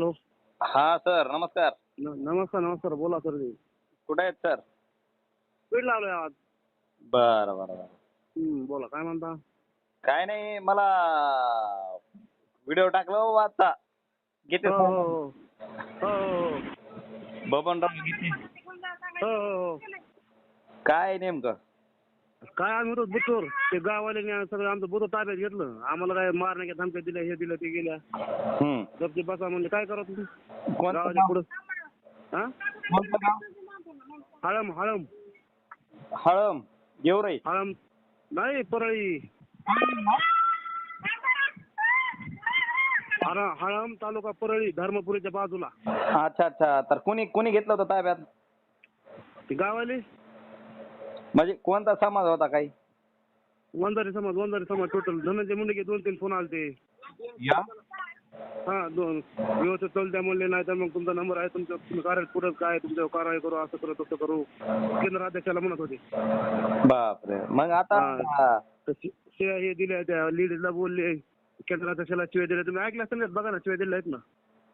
Hello. हा sir नमस्कार. नमस्कार नमस्कार बोला सर कुठे आहेत सर? बीड लावलोय आज. बरं बरं बरं. हम्म, बोला काय म्हणता? काय नाही मला व्हिडिओ टाकला हो आता. गीते हो हो हो. हो हो बबनराव गीते हो हो हो. काय नेमकं? काय आम्ही होतो बुतूर ते गाववाल्याने सगळं आमचं बुतूर ताब्यात घेतलं. आम्हाला काय मारण्याच्या धमक्या दिल्या हे दिलं ते गेल्या. हम्म. गपचे बसा म्हणले काय करा तुम्ही? कोणतं गावाच्या गाव? पुढं हा? कोणतं गाव? हळम हळम. हळम गेवराई. हळम. नाही परळी. हळ- हळम तालुका परळी धर्मपुरीच्या बाजूला. अच्छा अच्छा. तर कोणी कोणी घेतलं होतं ताब्यात? ते गावाले म्हणजे कोणता समाज होता काही? वंजारी समाज वंजारी समाज टोटल धनंजय मुंडे दोन तीन फोन आलते. या? हा दोन. व्यवस्थित चालत्या म्हणले नाही तर मग तुमचा नंबर आहे तुमचं तुम्ही कार्य पुढं काय तुमच्यावर कारवाई करू असं करू तसं करू. केंद्र अध्यक्षाला म्हणत होते. बापरे. मग आता तर शि- शिव्या हे दिल्या त्या लीडला बोलले केंद्र अध्यक्षाला शिव्या दिल्या तुम्ही ऐकलं असेल ना बघा ना शिव्या दिल्या आहेत ना.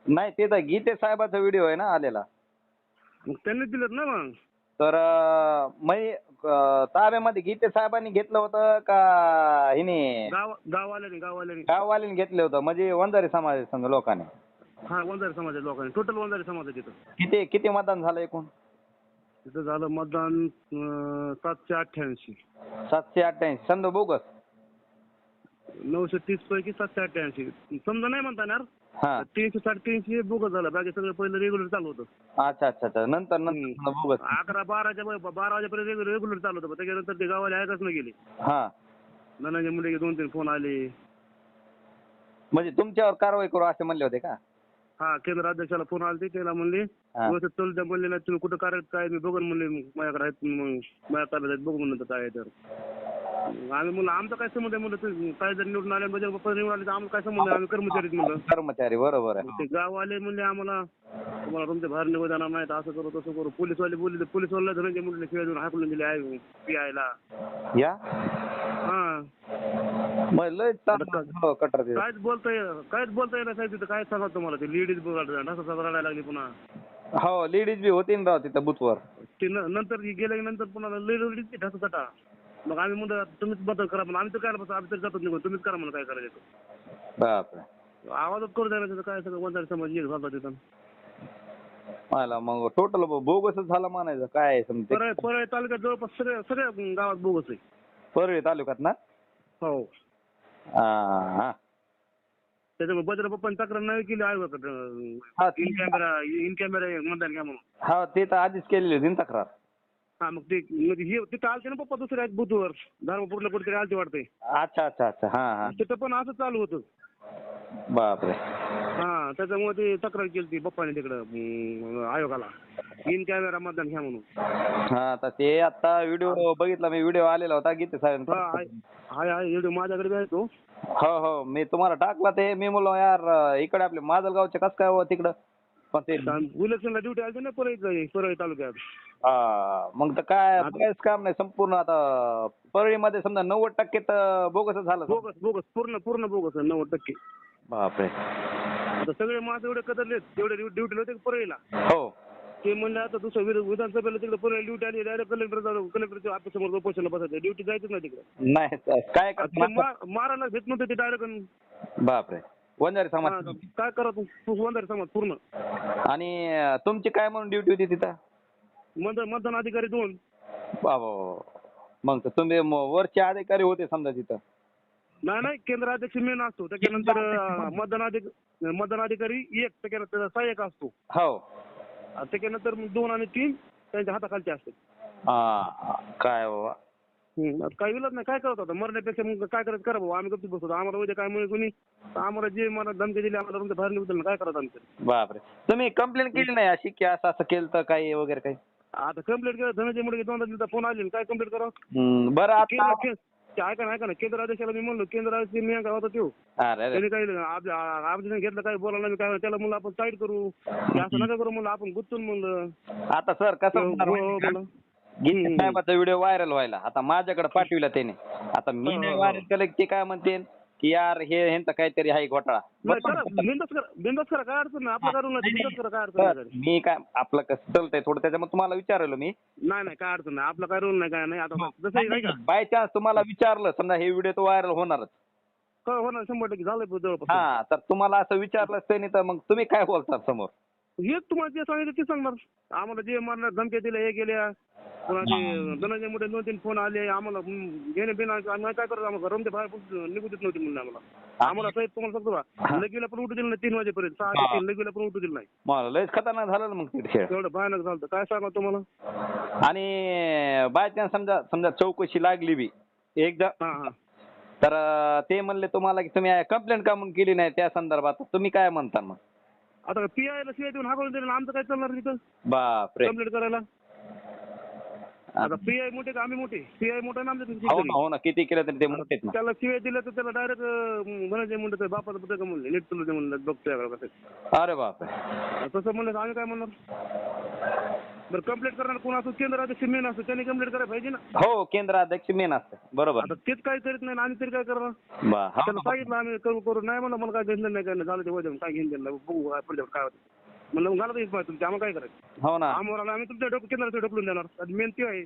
नाही ते तर गीते साहेबाचा व्हिडिओ आहे ना आलेला. मग त्यांनी दिलेत ना मग. तर अं, ताब्यामध्ये गीते साहेबांनी घेतलं होतं का हिने? गाव गाववाल्याने गाववाल्याने. गाववाल्यांनी घेतलं होतं म्हणजे वंजारी समाज समजा लोकांनी. हा वंजारी समाजाच्या लोकांनी. टोटल वंजारी समाज आहे तिथं. किती किती मतदान झालं एकूण? तिथं झालं मतदान अं, सातशे अठ्ठ्याऐंशी. सातशे अठ्ठ्याऐंशी. समजा बोगस. नऊशे तीस पैकी सातशे अठ्ठ्याऐंशी समजा नाही म्हणता येणार हा. तीनशे साडेतीनशे हे बोगस झालं. बाकी सगळं पहिलं रेग्युलर चालू होतं. अच्छा अच्छा अच्छा. नंतर नंतर बोगस. अकरा बाराच्या ब- बारा वाजेपर्यंत रेग्युलर चालू होतं. पण त्याच्यानंतर ते गावाला ऐकच नाही गेले. हा. धनंजय मुंडे दोन तीन फोन आले. म्हणजे तुमच्यावर कारवाई करू असे म्हणले होते का? हा केंद्र अध्यक्षाला फोन आले त्याला म्हणले हा. व्यवस्थित चालू द्या म्हणले नाही तुम्ही कुठं कार्य काय मी बघून म्हणले माझ्याकडे आहेत मग माझ्या ताब्यात आहेत. बघू म्हणलं तर काय आहे तर. आम्ही म्हणलं आमचा काय संबंध आहे म्हणलं तुम्ही काय जर निवडून आले म्हणजे बाप्पा निवडून आले तर आम्हाला काय संबंध आहे? आम्ही कर्मचारीच म्हणलं. कर्मचारी बरोबर आहे. ते गाववाले म्हणले आम्हाला तुम्हाला तुमच्या बाहेर निघू देणार नाही असं करू तसं करू. पोलीसवाले बोलले पोलीसवाला धनंजय मुंडे शिवाय देऊन हाकलून दिले आहे पीआयला. या? हा. मग लय कटर. कायच बोलता ये कायच बोलता येणार साहेब तिथं. काय सांगा तुम्हाला ते लेडीज ढसा रडायला लागली पुन्हा. हो लेडीज बी होती ना राव तिथं बुथवर. ते न- नंतर गेल्या नंतर पुन्हा लेडीज ढसा तटा मग आम्ही म्हणतो तुम्हीच बदल करा पण आम्ही तर काय बस आम्ही तर जातच निघून तुम्हीच करा म्हणून काय करायचं ते. बापरे. आवाजच करू द्यायला तिथं काय सगळं वंजारी समाज एक झाला तिथं. मला मग टोटल बोगसच झालं म्हणायचं काय आहे समजा परळ परळ तालुक्यात जवळपास सगळ्या सगळ्या गावात बोगस आहे. परळी तालुक्यात ना? हो. हा हा. त्याच्यामुळे बजरंग पप्पांनी तक्रार नाही केली हा, आयोगाकडे ती- इन कॅमेरा इन कॅमेरा मतदान घ्या म्हणून. हा ते तर आधीच केलेली होती ना तक्रार. हा मग ते म्हणजे हे तिथं आलते ना पप्पा दुसऱ्या बुथवर धर्मपूरला कुठेतरी आलते वाटते अच्छा अच्छा अच्छा. हा हा. तिथं पण असं चालू होतं. बापरे. हा त्याच्यामुळे ते तक्रार केली ती पप्पाने तिकडं अं, आयोगाला. इन कॅमेरा मतदान घ्या म्हणून. हा तर ते आता व्हिडिओ बघितला मी व्हिडिओ आलेला होता गीते साहेब. हा आहे एवढे माझ्याकडे बी आहे तो. हो हो मी तुम्हाला टाकला ते. मी म्हणलो यार इकडे आपले माजलगावचे कस काय हो तिकडं? पण ते इलेक्शनला ड्युटी आली ना परळी परळी तालुक्यात. हा मग तर काय बघायचं काम नाही संपूर्ण आता परळीमध्ये समजा नव्वद टक्के तर बोगसच झालं बोगस बोगस पूर्ण पूर्ण बोगस आहे, नव्वद टक्के. बापरे. आता सगळे माझं एवढे कदरलेत तेवढे ड्युटीला होते परळीला. हो. ते म्हणले आता दुसरं विध- विधानसभेला तिकडे परळी ड्युटी आली डायरेक्ट कलेक्टर कलेक्टरच्या ऑफिससमोर उपोषणला बसायचं ड्युटी जायचं नाही तिकडे. नाही काय आता ते करणार मा- मारायला घेत नव्हते ते डायरेक्ट. बापरे. वंजारी समाज. काय करा तू? तू समाज पूर्ण. आणि अं, तुमची काय म्हणून ड्युटी होती तिथं? मतदान मतदान अधिकारी दोन. बाबा मग तर तुम्ही म- वरचे अधिकारी होते समजा तिथं. नाही नाही केंद्र अध्यक्ष मेन असतो. त्याच्यानंतर अं, मतदान अधिक मतदान अधिकारी एक त्याच्यानंतर सहाय्यक असतो. हो. आणि त्याच्यानंतर मग दोन आणि तीन त्यांच्या हाताखालचे असतात हा काय बाबा? हम्म. आता काही विलत नाही. काय करत होता? मरण्यापेक्षा मग काय करायचं? करा भाऊ आम्ही गप्प बसतो. आम्हाला उद्या काय मुळे कोणी आम्हाला जे मला धमकी दिली आम्हाला तुमच्या बाहेर निघतो काय करत आमचं? बापरे. तुम्ही कंप्लेंट केली नाही अशी की असं असं केलं तर काही वगैरे काही? आता कंप्लेंट केलं धनंजय मुंडे दोनदा दिलता फोन आले काय कंप्लेंट करा हम्म, बरं आता केंद्र के- ते ऐका ना ऐका ना केंद्र अध्यक्षाला मी म्हणलो केंद्र अध्यक्ष मी काय होता तो अरे. त्यांनी काही आपण घेतलं काय बोलायला मी काय त्याला म्हणलं आपण साईड करू हे असं नका करू म्हणलं आपण गुंतून म्हणलं आता सर कसं हो, होणार हो, माहिती का? बोला. गीते हम्म. साहेबाचा व्हिडिओ व्हायरल व्हायला आता माझ्याकडे पाठविला त्याने आता मी हो, नाही हो, व्हायरल केलं की ते काय म्हणते की यार हे ह्यांचा काहीतरी आहे घोटाळा. नाही करा बिंदास करा बिंदास करा काय अडचण नाही. आपलं करून नाही बिंदास करा काय अडचण तर नाही मी काय आपलं कसं चालतंय थोडं त्याच्यामुळे तुम्हाला विचारलं मी. नाही नाही काय अडचण नाही. आपलं काय रोल नाही काय नाही. आता जसं आहे का? बाय चान्स तुम्हाला विचारलं समजा हे व्हिडिओ तर व्हायरल होणारच. काय होणार. शंभर टक्के झालंय जवळपास. हा तर तुम्हाला असं विचारलं नाही तर मग तुम्ही काय बोलतात समोर? हेच तुम्हाला जे सांगितलं ते सांगणार. आम्हाला जे मारणार धमक्या दिल्या हे गेल्या. पुन्हा ते धनंजय मुळे दोन तीन फोन आले. आम्हाला घेणे बिना आम्ही काय करतो आम्हाला रमते बाहेर पण निघू देत नव्हते म्हणून आम्हाला. आम्हाला साहेब तुम्हाला सांगतो का? लगीला पण उठू दिलं नाही तीन वाजेपर्यंत. सहा ते तीन लगीला पण उठू दिलं नाही. मला लयच खतरनाक झालं ना मग ते खेळ. एवढं भयानक झालं होतं. काय सांगा तुम्हाला? आणि बाय चान्स समजा समजा चौकशी लागली बी. एकदा हा हा. तर अं, ते म्हणले तुम्हाला की तुम्ही कंप्लेंट का म्हणून केली नाही? त्या संदर्भात. तुम्ही काय म्हणता मग? आता पी आय ला शिवाय देऊन हाकलून दिलं आमचं काय चालणार तिथं? बापरे. कंप्लीट करायला? आता पी आय मोठे का? आम्ही मोठे. पी आय मोठा ना आमच्या हो ना हो ना. किती केलं तरी ते मोठेच ना. त्याला शिवाय दिलं तर त्याला डायरेक्ट धनंजय मुंडे बापाचं पुढे का म्हणले नीट तुला म्हणलं बघतोय कसं अरे बापरे. तसं म्हणलं आम्ही काय म्हणणार? बरं कंप्लीट करणार कोण असो केंद्र अध्यक्ष मेन असतो त्यांनी कंप्लीट करायला पाहिजे ना. हो केंद्राध्यक्ष मेन असतं. बरोबर. आता तेच काय करीत नाही आणि आम्ही तरी काय करणार? बा हा. त्याला सांगितलं आम्ही करू करू. नाही म्हणलं मला काय घेणं नाही काय नाही. झालं ते वजन काय घेऊन दिलं बघू काय पुढे काय होतं. म्हणलं मग घाला येत तुमच्या. आम्हाला काय करायचं? हो ना. आम्हाला आम्ही तुमच्या डोकं केंद्राचं ढकलून देणार. मेन ते आहे.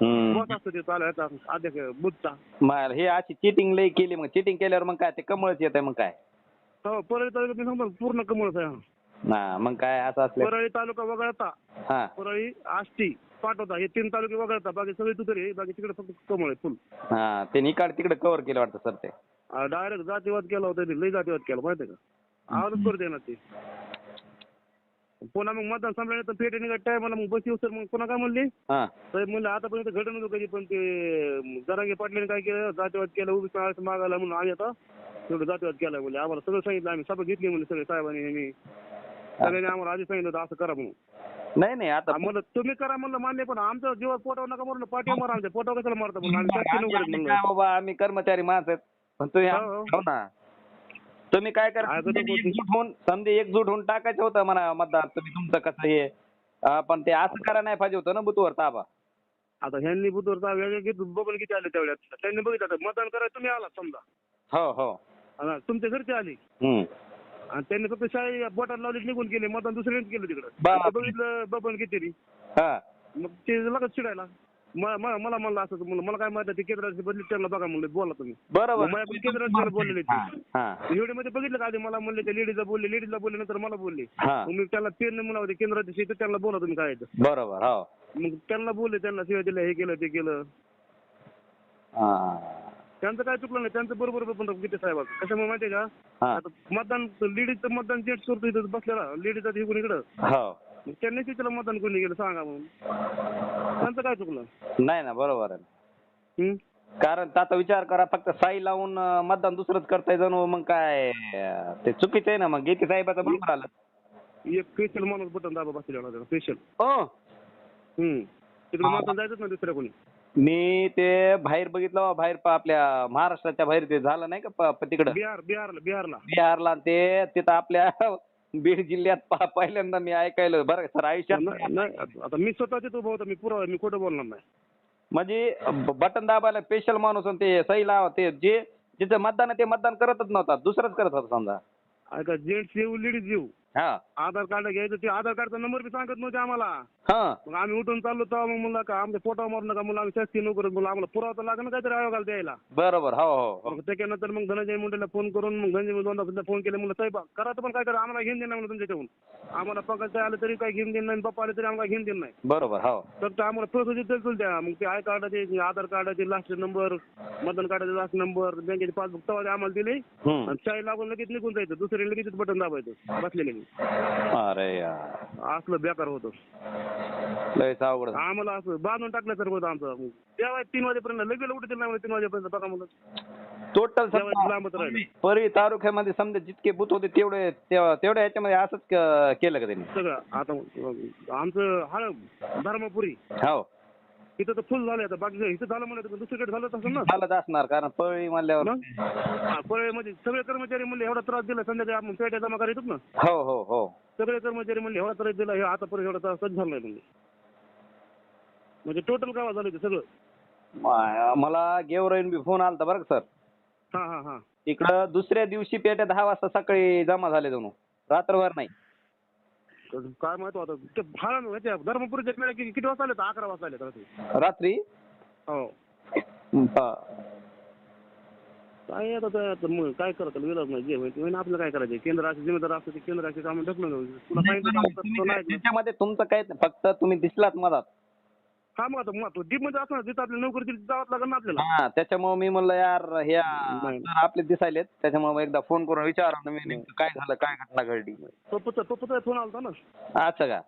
हम्म. बस असतो ते चालू अध्यक्ष मग हे अशी चिटिंग लई केली मग चिटिंग केल्यावर मग काय ते कमळच येत मग काय? हो परळी मी सांगतो पूर्ण कमळच आहे. हा. मग काय असं असलं. परळी तालुका वगळता. हा. परळी आष्टी पाटोदा हे तीन तालुके वगळता. बाकी सगळे तुतरी आहे बाकी तिकडे फक्त कमळ आहे फुल हा ते निकाड तिकडे कव्हर केलं वाटतं सर ते. डायरेक्ट जातीवाद केला होता त्यांनी. लई जातीवाद केला माहितीये का? आवाजच करते ना ते. पुन्हा मग मतदान संपल्यानंतर पेटे निघत टायमाला मग बस येऊ सर. मग पुन्हा काय म्हणले? हा. साहेब म्हणलं आतापर्यंत घडलं नव्हतं कधी पण ते जरांगे पाटलाने काय केलं? जातीवाद केलं उभीस मागायचं मागायला म्हणून आम्ही आता तेवढं जातीवाद केला म्हणजे आम्हाला सगळं सांगितलं आम्ही सभा घेतली म्हणजे सगळे साहेबांनी ह्यांनी सगळ्यांनी आम्हाला आधी सांगितलं होतं असं करा म्हणून. नाही नाही आता म्हणलं तुम्ही करा म्हणलं मान्य पण आमचं जीवात पोटावर नका म्हणलं पाठी मारा आमच्या. पोटावर कशाला मारता आम्ही शासकीय आम्ही- नोकरीत आम्ही म्हणलं. काय बाबा आम्ही कर्मचारी माणसं आहेत. पण तुम्ही हो, हो. हो ना. तुम्ही काय करा. एकजूट होऊन समजे एकजूट होऊन टाकायचं होतं म्हणा मतदार तुम्ही तुमचं कसं हे अं, पण ते असं करा नाही पाहिजे होतं ना बुथवर ताबा. आता ह्यांनी बुधवारचा वेगळे घेत बघून किती आले तेवढ्यात? त्यांनी बघितलं आता मतदान करायला तुम्ही आलात समजा. हो हो. आणि तुमच्या घरचे आले. हम्म. आणि त्यांनी फक्त शाळी बोटात लावली निघून गेले मतदान दुसऱ्यानेच केलं तिकडं. बघितलं बबन किती हा. मग ते लगत चिडायला. म- म- मला म्हणलं असं म्हणलं मला काय माहिती ते केंद्राची बदली त्यांना बघा म्हणलं बोला तुम्ही. बरोबर. मग माझ्याकडे केंद्रात बोललेले ते. हा, हा. व्हिडिओमध्ये बघितलं का आधी? मला म्हणले ते लेडीजला बोलले लेडीजला बोलले नंतर मला बोलले. हा. मग मी त्याला पेन म्हणला होते केंद्राचे शेत त्यांना बोला तुम्ही काय आहे ते. बरोबर हो. मग त्यांना बोलले त्यांना शिवाय दिल्या हे केलं ते केलं. हा. त्यांचं काय चुकलं नाही त्यांचं बरोबर पण गीते साहेब कशामुळे माहितीये का? हा. आता मतदान लेडीजचं मतदान जेंट्स करतो इथं बसलेला. लेडीज इकडून इकडं. हो. मग त्यांनी त्याला मतदान कोणी गेलं सांगा म्हणून त्यांचं काय चुकलं? नाही ना बरोबर आहे. हं? कारण आता विचार करा फक्त साई लावून अं, मतदान दुसरंच करताय जणू मग काय? अं, ते चुकीचं आहे ना मग गीते साहेबाचं बरोबर आलं. एक स्पेशल माणूस बटन दाबा बसलेला स्पेशल हो. हम्म. तिकडे मतदान जायचंच ना दुसऱ्या कोणी. मी ते बाहेर बघितलं बा, बाहेर प- आपल्या महाराष्ट्राच्या बाहेर ते झालं नाही का प- प- तिकडं? बिहार बिहारला बिहारला. बिहारला ते तिथं आपल्या बीड जिल्ह्यात प- पहिल्यांदा मी ऐकायलं बरं सर आयुष्यात नाही नाही, आता मी स्वतः तिथं उभा होता मी पुरा मी खोटं बोलणार नाही. म्हणजे बटन दाबायला स्पेशल माणूस आणि ते सही लावा ते जे जिथं मतदान आहे ते मतदान करतच नव्हता दुसरंच करत होता समजा. ऐका जेंट्स येऊ लेडीज येऊ. हा. आधार कार्ड घ्यायचं ते आधार कार्डचा नंबर बी सांगत नव्हते आम्हाला. हा. मग आम्ही उठून चाललो तेव्हा मग म्हणलं का आमच्या पोटावर मारू नका म्हणलं आम्ही शासकीय नोकरीत म्हणलं आम्हाला पुरावा तर लागणार काहीतरी आयोगाला द्यायला. बरोबर हो हो हो. मग त्याच्यानंतर मग धनंजय मुंडेला फोन करून मग धनंजय मुंडे दोनदा फोन केले म्हणलं साहेब करा तर पण काय करा आम्हाला घेऊन देणार म्हणलं तुमच्याकडून. आम्हाला पंकज आलं तरी काय घेऊन देणार नाही पप्पा आले तरी आम्हाला घेऊन देणार नाही. बरोबर हो. फक्त आम्हाला प्रोसेस चल द्या. मग ते आय कार्डाचे आधार कार्डाचे लास्ट नंबर मतदान कार्डाचे लास्ट नंबर बँकेचे पासबुक तेव्हा ते आम्हाला दिले. हम्म. आणि शाही लागून लगेच निघून जायचं. दुसरे लगेच बटन दाबायचं. बसलेले अरे यार. असलं बेकार होतं. लयच अवघड आम्हाला असं बांधून टाकल्यासारखं होतं आमचं. तेव्हा तीन वाजेपर्यंत लगेच उठतील नाही तीन वाजेपर्यंत बघा म्हणलं टोटल जेव्हा लांबच राहिलं. परी तालुक्यामध्ये समजा जितके बूथ होते तेवढे तेव- तेवढ्या ह्याच्यामध्ये असंच क- केलं का त्यांनी? सगळं आता आमचं हळ धर्मपुरी. हो. इथं तर फुल झालं आता. बाकी इथं झालं म्हणलं तर दुसरीकडे झालं तसं ना. झालंच असणार कारण पळी म्हणल्यावर? हा, पळेमध्ये सगळे कर्मचारी म्हणले एवढा त्रास दिला संध्याकाळी आपण पेट्या जमा करीत ना? हो हो हो. सगळे कर्मचारी म्हणले एवढा त्रास दिला हे आतापर्यंत एवढा त्रास झाला नाही म्हणजे म्हणजे टोटल गावात झालं ते सगळं. मा- मला गेवराईन बी फोन आलता बरं का सर. हा हा हा. इकडं दुसऱ्या दिवशी पेट्या दहा वाजता सकाळी जमा झाले जणू. रात्रभर नाही. तर काय माहिती आता ते भाडा माहिती धर्मपुरीच्या मेळ्या किती किती वाजता आले तर अकरा वाजता आले तर रात्री. रात्री हो हा. काय आता मग काय करत विरोध नाही जे होईल ते होईल. आपलं काय करायचं केंद्र असे जिम्मेदार असते ते केंद्राचे काम ढकलून जाऊ. तुला सांगितलं काम नाही त्याच्यामध्ये तुमचं काय फक्त तुम्ही दिसलात मधात हा मग आता मग तो डीपमध्ये असणार जिथं आपल्याला नोकरी दिली जावं लागेल ना आपल्याला. हा त्याच्यामुळे मी म्हणलं यार ह्या नाही. सर आपले दिसायलेत त्याच्यामुळे एकदा फोन करून विचारा मी नेमकं काय झालं काय घटना घडली. तो पुत्र तो पुत्र फोन आलता ना? असं का?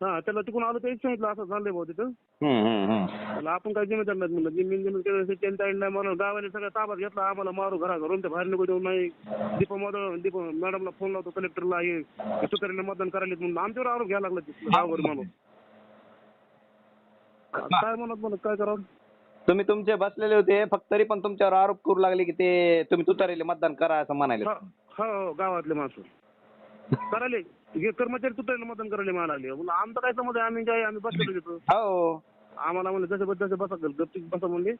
हा त्याला तिकडून आलं तेच सांगितलं असं झालंय भाऊ तिथं. हम्म हम्म हम्म. त्याला आपण काय जिम्मेदार नाही म्हणलं जमीन जमीन केलं आईला नाही म्हणून गावाने सगळं ताब्यात घेतला आम्हाला मारू घरा घरून ते बाहेर निघू देऊ नाही. दीपा मॅडम दीपा मॅडमला फोन लावतो कलेक्टरला हे सुतारीला मतदान करायला म्हणून आमच्यावर आरोप घ्यायला लागला गावावर माणूस. काय म्हणत म्हणत काय करावं? तुम्ही तुमचे बसलेले होते फक्त तरी पण तुमच्यावर आरोप करू लागले की ते तुम्ही तुतारीले मतदान करा असं म्हणाले. हो हो, गावातले माणसं. करायले हे कर्मचारी तुटायला मतदान करायला म्हणायला लागले. म्हणलं आमचं काय समज आहे? आम्ही काय आम्ही बसलेलो तिथं हो. आम्हाला म्हणलं जसं जसं बसा गपचिप बसा म्हणले.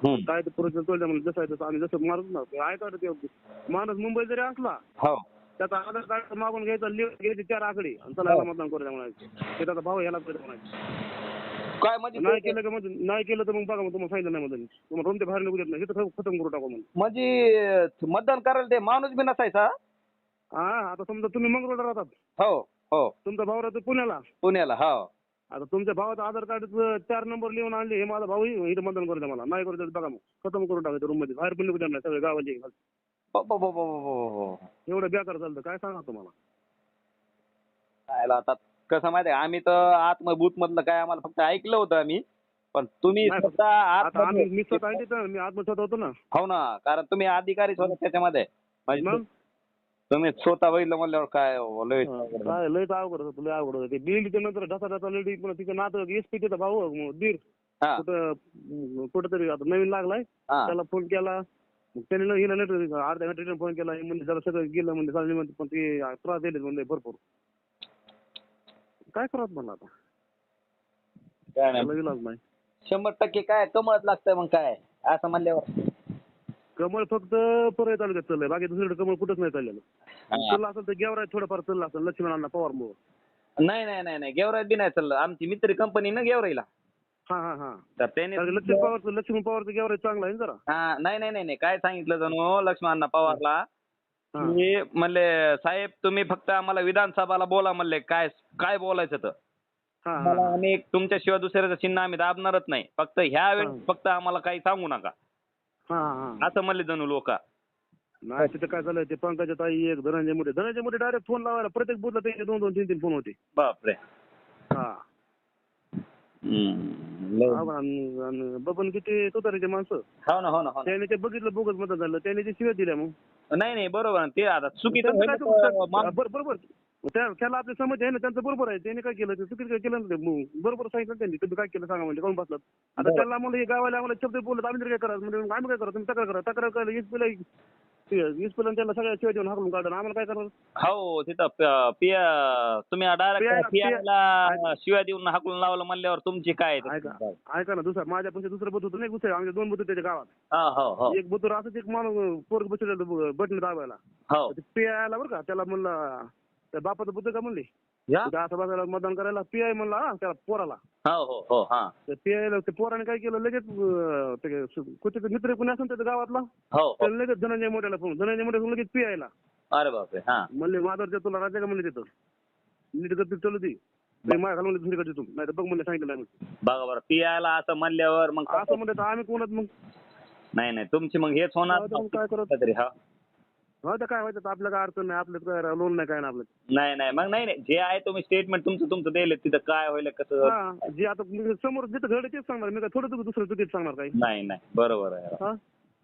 हम्म. काय ते पुरुष तोडलं म्हणलं जसं आहे तसं आम्ही जसं मारत ना. ते ते माणूस मुंबईत जरी असला हो. त्याचा आधार कार्ड मागून घ्यायचा लिहून घ्यायचे चार आकडे आणि चला याला मतदान करू द्या म्हणायचं. ते त्याचा भाऊ याला करू द्या म्हणायचं. काय म्हणजे नाही केलं का म्हणजे नाही केलं तर मग बघा मग तुम्हाला सांगितलं नाही मतदान तुम्हाला रूम ते बाहेर निघू देत नाही खतम करू टाकू म्हणून म्हणजे मतदान करायला ते माणूस बी नसायचा हा आता समजा तुम्ही मंगळवार राहतात हो हो तुमचा भाऊ राहतो पुण्याला पुण्याला हो आता तुमच्या भावाचं आधार कार्डचं चार नंबर लिहून आणले हे माझा भाऊ इथं मतदान करू द्या मला नाही करू देत बघा मग खतम करून टाकायचं रूममध्ये बाहेर पण निघू द्या नाही सगळे गावाचे ब- ब- ब- ब- ब- ब- ब. एवढं बेकार चालतं काय सांगा तुम्हाला खायला आता कसं माहितीये का, आम्ही तर बूथ मधलं काय आम्हाला फक्त ऐकलं होतं आम्ही. पण तुम्ही नाही, स्वतः आता आम्ही आतमध्ये- मी स्वतः आहे तिथं मी आत्मसात होतो ना. हो ना कारण तुम्ही अधिकारीच होता त्याच्यामध्ये. म्हणजे मग? तुम्ही स्वतः बघितलं म्हणल्यावर काय हो, लय काय लयच अवघड होतं लय अवघड होतं. ते बिल्डीच्या नंतर ढसा ढसा लेडी पण तिचं नातं एसपी तिचा भाऊ अं, दीर. हा. कुठं कुठं तरी आता नवीन लागलाय. हा. त्याला फोन केला. मग त्याने हिला लेटर अर्ध्या घंटे फोन केला. हे म्हणजे जरा सगळं गेलं म्हणजे चालले म्हणते पण ते त्रास दिले म्हणजे भरपूर. काय करत म्हणलं आता? काय नाही. त्याला इलाज नाही. शंभर टक्के काय कमळत लागतंय मग काय असं म्हणल्यावर. कमळ फक्त परळ तालुक्यात चाललंय. बाकी दुसरीकडे कमळ कुठंच नाही चाललेलं. हा. चाललं असेल तर गेवराय थोडंफार चाललं असेल लक्ष्मणांना पवार मोह नाही नाही नाही नाही. गेवराईत बी नाही चाललं. आमची मित्र कंपनी ना गेवराईला. हा हा हा. तर त्याने कारण लक्ष्मण पवारचं लक्ष्मण पवारचं गेवराय चांगला आहे ना जरा. हा नाही नाही नाही नाही. काय सांगितलं जणू? लक्ष्मणांना पवारला. की म्हणले साहेब तुम्ही फक्त आम्हाला विधानसभाला बोला म्हणले काय काय बोलायचं तर? मला आम्ही तुमच्याशिवाय दुसऱ्याचं चिन्ह आम्ही दाबणारच नाही. फक्त ह्या वेळेस. फक्त आम्हाला काही सांगू नका. हा हा. असं म्हणले जणू लोक. नाही तिथं काय झालं ते पंकजा ताई एक धनंजय मोठे धनंजय मोठे डायरेक्ट फोन लावायला. प्रत्येक बुथला त्यांचे दोन दोन तीन तीन फोन होते. बापरे. हा. लय- हा, आणि- आणि बबन किती तुतारीचे माणसं? हो ना हो ना हो ना. त्याने ते बघितलं बोगस मत झालं. त्याने ते शिव्या दिल्या मग. नाही नाही बरोबर आहे. ते आता चुकीचं त्यांचं काय होईल तर चुकीचं- माणूस- बरं- बरोबर त्या- त्याला आपली समज आहे ना त्यांचं बरोबर आहे. त्याने काय केलं? ते चुकीचं काय केलं ना ते मग बरोबर सांगितलं त्यांनी. तुम्ही काय केलं सांगा म्हणजे कोण बसलात? आता. त्याला म्हणलं हे गावाला आम्हाला शब्द बोलत आम्ही तरी काय करायचं म्हणजे आम्ही काय करा तुम्ही तक्रार करा. तक्रार करायला वीस त्याला सगळ्या शिवाय देऊन हाकलून काढून आम्हाला काय करणार? हो तिथं प- पिया तुम्ही डायरेक्ट पिया- पियाला शिव्या देऊन हाकलून लावलं म्हणल्यावर तुमची काय आहे? ते? ऐका ना दुसरं माझ्या पैसे दुसरं बुथ होतं नाही गुस्से आमच्या दोन बुथ त्याच्या गावात. हा, हो हो. एक बुथवर असंच एक माणूस पोरग बसलेलं बटन दाबायला. हो. ते पी आय आला बरं का त्याला म्हणलं त्या बापाचं बुद्ध का म्हणले? या? मतदान करायला पी आय म्हणला हा, त्याला पोराला. हो हो हो हा. त्या पी आय ते पोराने काय केलं लगेच अं, ते कुठे मित्र कोणी असेल त्याच्या गावातला हो हो. त्याला लगेच धनंजय मोठ्याला फोन धनंजय मोठ्या लगेच पी आयला अरे बापरे हा. म्हणले माधवच्या तुला राज्य का म्हणले तिथं? नीट गती चालू ती. ते माझ्या म्हणले दुसरीकडे तू नाही तर बघ म्हणले सांगितलं नाही म्हणले. बघा बरं पियाला असं म्हणल्यावर मग असं म्हणले तर आम्ही कोणात मग? नाही नाही तुमची मग हेच होणार. जाऊ दे मग काय करत तरी हा. हो तर काय व्हायचं आपलं काय अडचण नाही आपलं काय लोन नाही काय नाही आपलं. नाही नाही मग नाही नाही. जे आहे तुम्ही स्टेटमेंट तुमचं तुमचं दिले तिथं काय होईल कसं? हा जे आता मी समोर जिथं घडे तेच सांगणार मी काय थोडं तुझं दुसरं चुकीच सांगणार काही नाही नाही. बरोबर आहे. हा?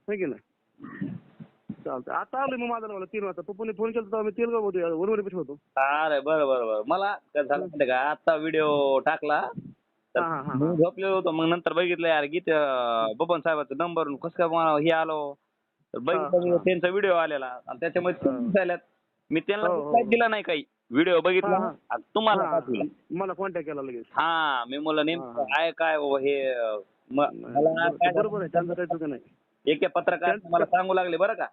है की नाही? चालतं आता आलोय मग माझा मला तीन वाजता. पप्पूने फोन केला तर मी तेलगाव होतो वरवरी होतो. अरे बरं बरं बरं. मला काय झालं का? आता व्हिडिओ टाकला तर हा, हा, हा, मी झोपलेलो होतो. मग नंतर बघितलं यार गीत अं, बबन साहेबाचा नंबर कसं काय मला हे आलो? तर बघितलं. त्यांचा व्हिडिओ आलेला. आणि त्याच्यामध्ये दिसायल्यात. मी त्यांना हो, हो, हो. दिला नाही काही. व्हिडिओ बघितला हा, हा. आणि तुम्हाला पाठवला. मला कॉन्टॅक्ट केला लगेच. हा मी म्हणलं नेमकं हा, काय काय हो हे अं, म- मला बरोबर काय बरोबर आहे. त्यांचं काही चुकी नाही. एका पत्रकार मला सांगू लागले बरं का?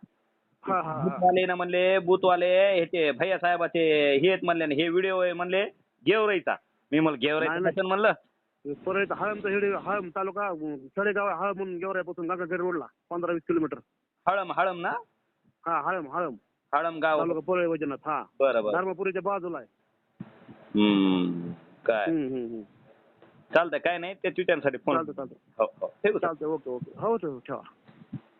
हा हा हा. बुथवाले ना म्हणले बुथवाले ह्याचे भैया साहेबाचे हे आहेत म्हणले ना, हे व्हिडिओ आहे म्हणले गेवराईचा. मी म्हणलं नाही, गेवराईचा नाही. म्हणलं? परत हळमचा हेडे हळम तालुका आहे, हळम म्हणून गेवराईपासून गंगाखेड रोडला पंधरा वीस किलोमीटर. हळम हळम ना? हा हळम हळम. हळम गाव. तालुका पोळे वैजनाथ हा. बरं बरं. धर्मपुरीच्या बाजूला आहे. हम्म काय? हम्म, हम्म, हम्म. चालतंय काय नाही त्या ट्विटरसाठी फोन चालतं चालतं हो हो. ठेवू सर चालतं ओके ओके. हो ठेव ठेवा.